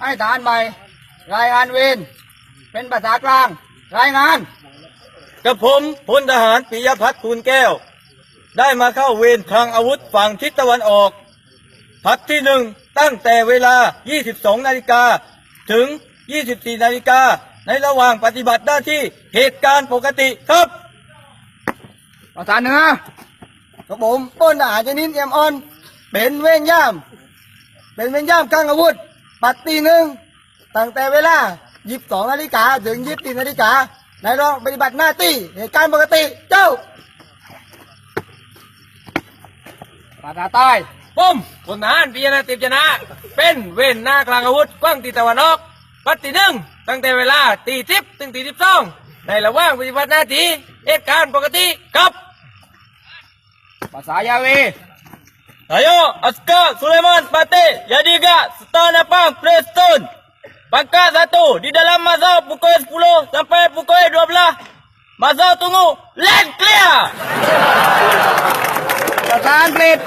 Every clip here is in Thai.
ให้ทหารใหม่ รายงานเวรเป็นภาษากลาง รายงานกับผมพลทหารปิยพัฒน์คูณแก้ว ได้มาเข้าเวรคลังอาวุธฝั่งทิศตะวันออกพักที่หนึ่งตั้งแต่เวลา 22 นาฬิกาถึง 24 นาฬิกาในระหว่างปฏิบัติหน้าที่เหตุการณ์ปกติครับภาษาเหนือกับผมป้นทหารชนิดเอ็มออน เป็นเวรย่าม เป็นเวรย่ามกลางอาวุธ ปัดตีหนึ่งตั้งแต่เวลา22นาฬิกาถึง24นาฬิกาในรองปฏิบัติหน้าที่เหตุการณ์ปกติเจ้าภาษาใต้ผมพลทหารปิยนาติบชนะ เป็นเวรหน้ากลางอาวุธกว้างตีตะวันออกปัดที่หนึ่งตั้งแต่เวลาตีสิบถึงตีสิบสองในระหว่างปฏิบัติหน้าที่เหตุการณ์ปกติครับภาษายาเว Ayo, askar Sulaiman Patik, jadi gak setan Apang Preston. Pangkat satu di dalam mazhab pukul 10 sampai pukul 12. Mazhab tunggu, land clear. Tahan, please.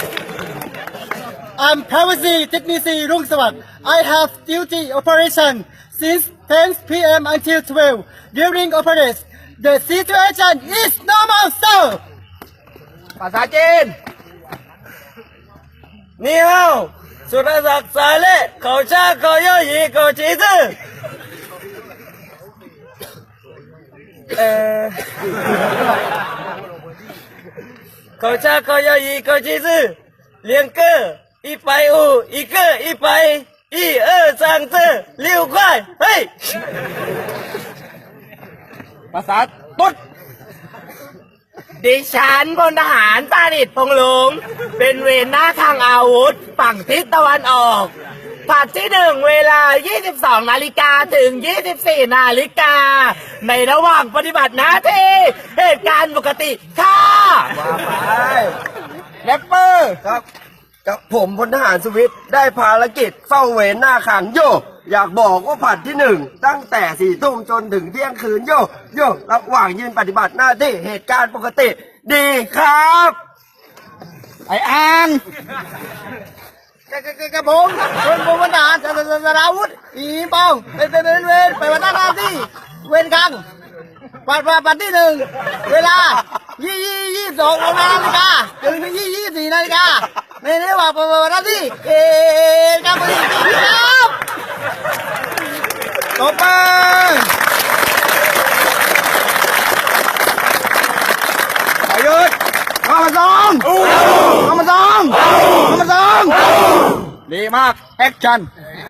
I'm privacy technician Rung Sawak. I have duty operation since 10 p.m. until 12. During operation, the situation is normal, sir. Pasajin. 你好，สุรศักดิ์สาเล่เขาชาเขาโยยีเขาชีซื่อเออเขาชาเขาโยยีเขาชีซื่อเลี้ยงเกอ一百五一个一百一二三四六块，嘿，ภาษาตุ๊ด ดิฉันพลทหารปานิตพงษ์ลุง เป็นเวรหน้าทางอาวุธ ฝั่งทิศตะวันออกผัดที่หนึ่งเวลา 22 นาฬิกาถึง 24 นาฬิกา ในระหว่างปฏิบัติหน้าที่เหตุการณ์ปกติค่ะแรปเปอร์ครับ กับผมพลทหารสวิตได้ภารกิจเฝ้าเวรหน้าขังโยอยากบอกว่าผัดที่หนึ่งตั้งแต่สี่ทุ่มจนถึงเที่ยงคืนโยโยระหว่างยืนปฏิบัติหน้าที่เหตุการณ์ปกติ ดีครับไอ้อ่างกระกระกระกระผมเป็นผมวันทหารสสสราวุธอีปองเป็นเป็นเป็นเวรไปวันหน้าหน้าที่ เวรกลางปัดปัดปัดที่หนึ่งเวลายี่ยี่ยี่สองนาฬิกาถึงยี่ยี่สี่นาฬิกา ในระหว่างปฏิบัติหน้าที่เอการปฏิบัติครับต่อไปประยุทธ์ข้ามาสองข้ามาสองข้ามาสองดีมาก แอคชั่น